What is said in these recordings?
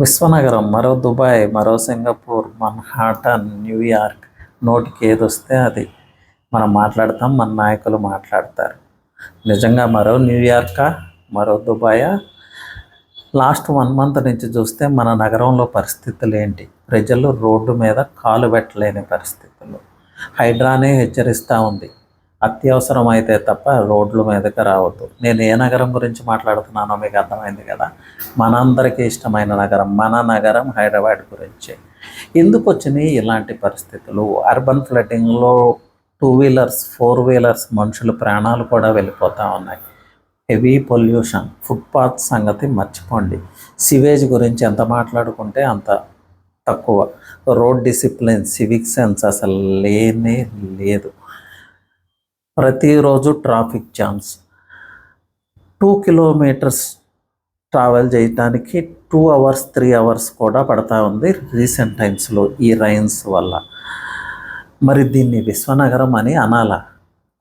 విశ్వనగరం మరో దుబాయ్ మరో Singapore Manhattan New York నోటికి ఏది వస్తే అది మనం మాట్లాడతాం మన నాయకులు మాట్లాడతారు. నిజంగా మరో న్యూయార్కా మరో దుబాయా? లాస్ట్ వన్ మంత్ నుంచి చూస్తే మన నగరంలో పరిస్థితులు ఏంటి ప్రజలు రోడ్డు మీద కాలు పెట్టలేని పరిస్థితులు. హైడ్రానే హెచ్చరిస్తూ ఉంది. అత్యవసరం అయితే తప్ప రోడ్ల మీదకి రావద్దు. నేను ఏ నగరం గురించి మాట్లాడుతున్నానో మీకు అర్థమైంది కదా? మనందరికీ ఇష్టమైన నగరం మన నగరం హైదరాబాద్ గురించి. ఎందుకు వచ్చినాయి ఇలాంటి పరిస్థితులు? అర్బన్ ఫ్లడ్డింగ్లో టూ వీలర్స్ ఫోర్ వీలర్స్ మనుషుల ప్రాణాలు కూడా వెళ్ళిపోతూ ఉన్నాయి. హెవీ పొల్యూషన్ ఫుట్పాత్ సంగతి మర్చిపోండి. సివేజ్ గురించి ఎంత మాట్లాడుకుంటే అంత తక్కువ. రోడ్ డిసిప్లిన్ సివిక్ సెన్స్ అసలు లేనే లేదు. ప్రతిరోజు traffic jams. Two kilometres travel చేయడానికి టూ అవర్స్ త్రీ అవర్స్ కూడా పడతా ఉంది రీసెంట్ టైమ్స్లో ఈ రైన్స్ వల్ల. మరి దీన్ని విశ్వనగరం అని అనాలా?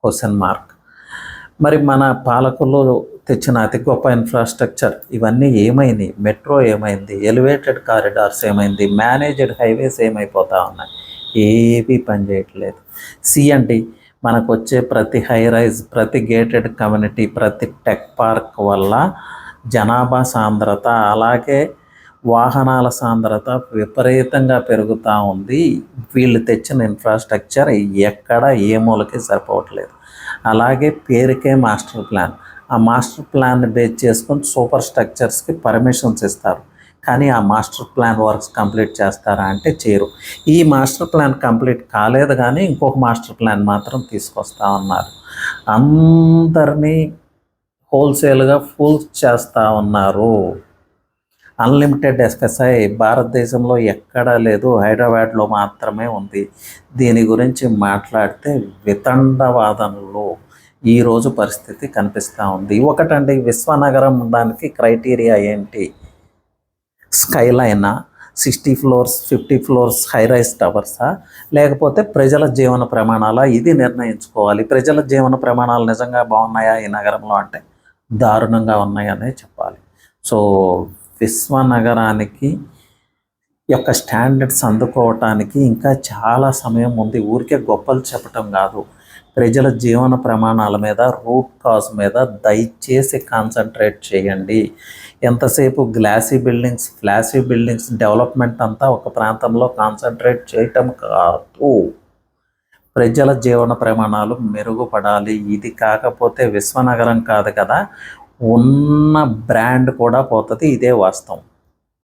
క్వశ్చన్ మార్క్ మరి మన పాలకులు తెచ్చిన అతి గొప్ప ఇన్ఫ్రాస్ట్రక్చర్ ఇవన్నీ ఏమైంది? మెట్రో ఏమైంది? ఎలివేటెడ్ కారిడార్స్ ఏమైంది? మేనేజ్డ్ హైవేస్ ఏమైపోతా ఉన్నాయి? ఏవి పనిచేయట్లేదు సిఎండి మనకు వచ్చే ప్రతి హైరైజ్ ప్రతి గేటెడ్ కమ్యూనిటీ ప్రతి టెక్ పార్క్ వల్ల జనాభా సాంద్రత అలాగే వాహనాల సాంద్రత విపరీతంగా పెరుగుతూ ఉంది. వీళ్ళు తెచ్చిన ఇన్ఫ్రాస్ట్రక్చర్ ఎక్కడ ఏ మూలకి సరిపోవట్లేదు. అలాగే పేరుకే మాస్టర్ ప్లాన్ ఆ మాస్టర్ ప్లాన్ బేస్ చేసుకొని సూపర్ స్ట్రక్చర్స్కి పర్మిషన్స్ ఇస్తారు. కానీ ఆ మాస్టర్ ప్లాన్ వర్క్స్ కంప్లీట్ చేస్తారా అంటే చేయరు. ఈ మాస్టర్ ప్లాన్ కంప్లీట్ కాలేదు కానీ ఇంకొక మాస్టర్ ప్లాన్ మాత్రం తీసుకొస్తా ఉన్నారు. అందరినీ హోల్సేల్గా ఫుల్ చేస్తూ ఉన్నారు. అన్లిమిటెడ్ ఎస్ఎస్ఐ భారతదేశంలో ఎక్కడా లేదు. హైదరాబాద్లో మాత్రమే ఉంది. దీని గురించి మాట్లాడితే వితండవాదనలు ఈరోజు పరిస్థితి కనిపిస్తూ ఉంది. ఒకటండి విశ్వనగరం దానికి క్రైటీరియా ఏంటి? స్కైలైనా sixty floors fifty floors high rise టవర్సా? లేకపోతే ప్రజల జీవన ప్రమాణాలా? ఇది నిర్ణయించుకోవాలి. ప్రజల జీవన ప్రమాణాలు నిజంగా బాగున్నాయా ఈ నగరంలో అంటే? దారుణంగా ఉన్నాయనే చెప్పాలి. సో విశ్వనగరానికి యొక్క స్టాండర్డ్స్ అందుకోవటానికి ఇంకా చాలా సమయం ఉంది. ఊరికే గొప్పలు చెప్పటం కాదు. ప్రజల జీవన ప్రమాణాల మీద రూట్ కాజ్ మీద దయచేసి కాన్సన్ట్రేట్ చేయండి. ఎంతసేపు glassy buildings flashy buildings development అంతా ఒక ప్రాంతంలో కాన్సన్ట్రేట్ చేయటం కాదు. ప్రజల జీవన ప్రమాణాలు మెరుగుపడాలి. ఇది కాకపోతే విశ్వనగరం కాదు కదా. ఉన్న బ్రాండ్ కూడా పోతుంది. ఇదే వాస్తవం.